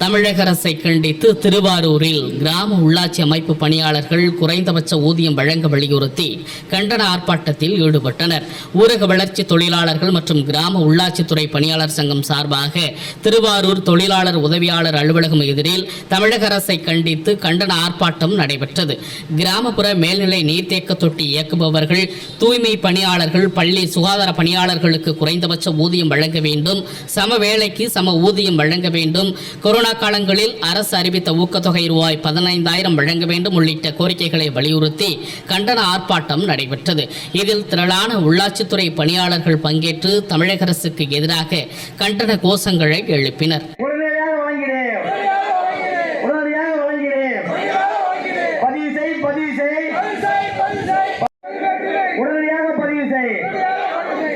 தமிழக அரசை கண்டித்து திருவாரூரில் கிராம உள்ளாட்சி அமைப்பு பணியாளர்கள் குறைந்தபட்ச ஊதியம் வழங்க வலியுறுத்தி கண்டன ஆர்ப்பாட்டத்தில் ஈடுபட்டனர். ஊரக வளர்ச்சி தொழிலாளர்கள் மற்றும் கிராம உள்ளாட்சித்துறை பணியாளர் சங்கம் சார்பாக திருவாரூர் தொழிலாளர் உதவியாளர் அலுவலகம் எதிரில் தமிழக அரசை கண்டித்து கண்டன ஆர்ப்பாட்டம் நடைபெற்றது. கிராமப்புற மேல்நிலை நீர்த்தேக்க தொட்டி இயக்குபவர்கள் தூய்மை பணியாளர்கள் பள்ளி சுகாதார பணியாளர்களுக்கு குறைந்தபட்ச ஊதியம் வழங்க வேண்டும். சம வேலைக்கு சம ஊதியம் வழங்க வேண்டும். கொரோனா காலங்களில் அரசு அறிவித்த ஊக்கத்தொகை ரூபாய் பதினைந்தாயிரம் வழங்க வேண்டும் உள்ளிட்ட கோரிக்கைகளை வலியுறுத்தி கண்டன ஆர்ப்பாட்டம் நடைபெற்றது. இதில் திரளான உள்ளாட்சித்துறை பணியாளர்கள் பங்கேற்று தமிழக அரசுக்கு எதிராக கண்டன கோஷங்களை எழுப்பினர். உடனடியாக பதிவு செய் பதிவு செய்.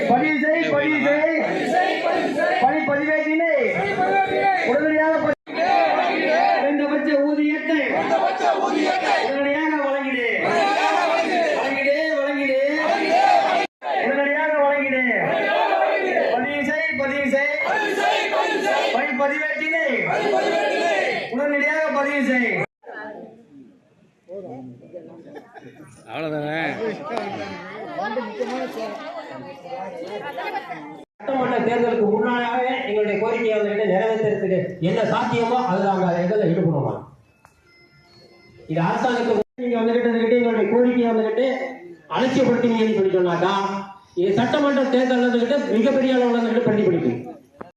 பதிவு செய். பதிவு செய் பதிவு செய். பணி பதிவேட்டினை உடனடியாக பதி- குறைந்தபட்ச ஊதியத்தை உடனடியாக வழங்கினேன் வழங்கினேன் வழங்கினேன் உடனடியாக வழங்கினேன் பதிவு செய் பதிவு செய் பணி பதிவேட்டினை உடனடியாக பதிவு செய். சட்டமன்ற தேர்தலுக்கு முன்னாலே எங்களுடைய கோரிக்கையை வந்துகிட்டு நிறைவேற்றுறதுக்கு என்ன சாத்தியமோ அது நாங்கள் எங்களை ஈடுபடுவோம் இது அரசாங்கத்துக்கு நீங்க வந்துகிட்டு எங்களுடைய கோரிக்கையை வந்துகிட்டு அலட்சியப்படுத்தினீங்கன்னு சொல்லி சொன்னாக்கா இது சட்டமன்ற தேர்தல் வந்துகிட்டு மிகப்பெரிய அளவில் வந்துகிட்டு பிரதிபலிக்கும்.